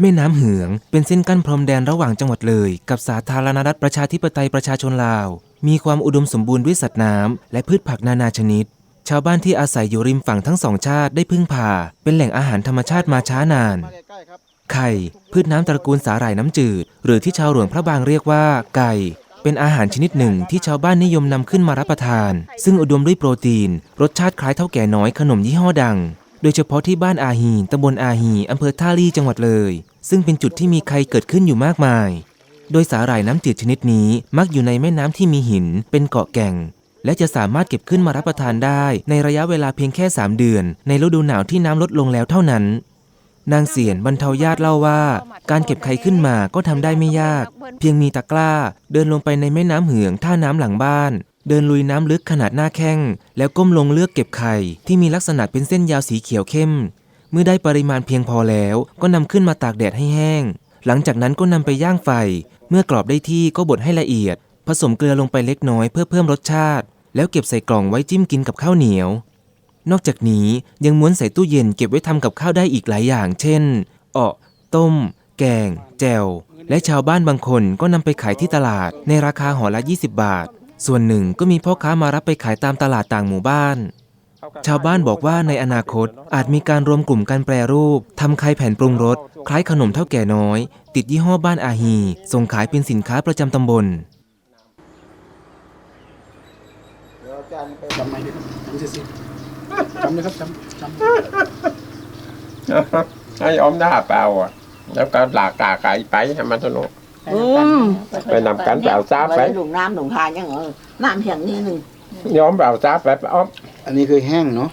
แม่น้ำเหืองเป็นเส้นกั้นพรมแดนระหว่างจังหวัดเลย กับสาธารณรัฐประชาธิปไตยประชาชนลาว มีความอุดมสมบูรณ์ด้วยสัตว์น้ำและพืชผักนานาชนิด ชาวบ้านที่อาศัยอยู่ริมฝั่งทั้งสองชาติได้พึ่งพา เป็นแหล่งอาหารธรรมชาติมาช้านาน ไข่ พืชน้ำตระกูลสาหร่ายน้ำจืด หรือที่ชาวหลวงพระบางเรียกว่า ไก่ เป็นอาหารชนิดหนึ่งที่ชาวบ้านนิยมนำขึ้นมารับประทาน ซึ่งอุดมด้วยโปรตีน รสชาติคล้ายเท่าแก่น้อยขนมยี่ห้อดัง โดยเฉพาะที่บ้านอาฮีตำบลอาฮีอำเภอท่าลี่จังหวัดเลย ซึ่งเป็นจุดที่มีไข่เกิดขึ้นอยู่มากมาย โดยสาหร่ายน้ำจืดชนิดนี้มักอยู่ในแม่น้ำที่มีหิน เป็นเกาะแก่ง และจะสามารถเก็บขึ้นมารับประทานได้ในระยะเวลาเพียงแค่ 3 เดือน ในฤดูหนาวที่น้ำลดลงแล้วเท่านั้น นางเสียนบรรเทาญาติเล่าว่า การเก็บไข่ขึ้นมาก็ทำได้ไม่ยาก เพียงมีตะกร้า เดินลงไปในแม่น้ำเหืองท่าน้ำหลังบ้านเดินลุยน้ำลึกขนาดหน้าแข้ง แล้วก้มลงเลือกเก็บไข่ ที่มีลักษณะเป็นเส้นยาวสีเขียวเข้ม เมื่อได้ปริมาณเพียงพอแล้วก็นำขึ้นมาตากแดดให้แห้ง หลังจากนั้นก็นำไปย่างไฟ เมื่อกรอบได้ที่ก็บดให้ละเอียด ผสมเกลือลงไปเล็กน้อยเพื่อเพิ่มรสชาติ แล้วเก็บใส่กล่องไว้จิ้มกินกับข้าวเหนียว นอกจากนี้ยังม้วนใส่ตู้เย็นเก็บไว้ทำกับข้าวได้อีกหลายอย่าง เช่นเอะต้ม แกง แจ่ว และชาวบ้านบางคนก็นำไปขายที่ตลาดในราคาห่อละ 20 บาท ส่วนหนึ่งก็มีพ่อค้ามารับไปขายตามตลาดต่างหมู่บ้าน ชาวบ้านบอกว่าในอนาคตอาจมีการรวมกลุ่มการแปรรูปทำไข่แผ่นปรุงรสคล้ายขนมเท่าแก่น้อย ติดยี่ห้อบ้านอาฮี ส่งขายเป็นสินค้าประจำตำบลเดี๋ยวอาจารย์ไปจำไม่ได้ครับจำสิจำเลยครับจำจำให้ออมหน้าเปล่าอะ แล้วก็หลากกาไก่ไปให้มันสนุก อืม ไปนำกันไปเอาจ้าไปไปลุงน้ำลุงทานยังเออน้ำเพียงนี้หนึ่ง ยอมเปล่าจ้าไปออมอันนี้คือแห้งเนาะ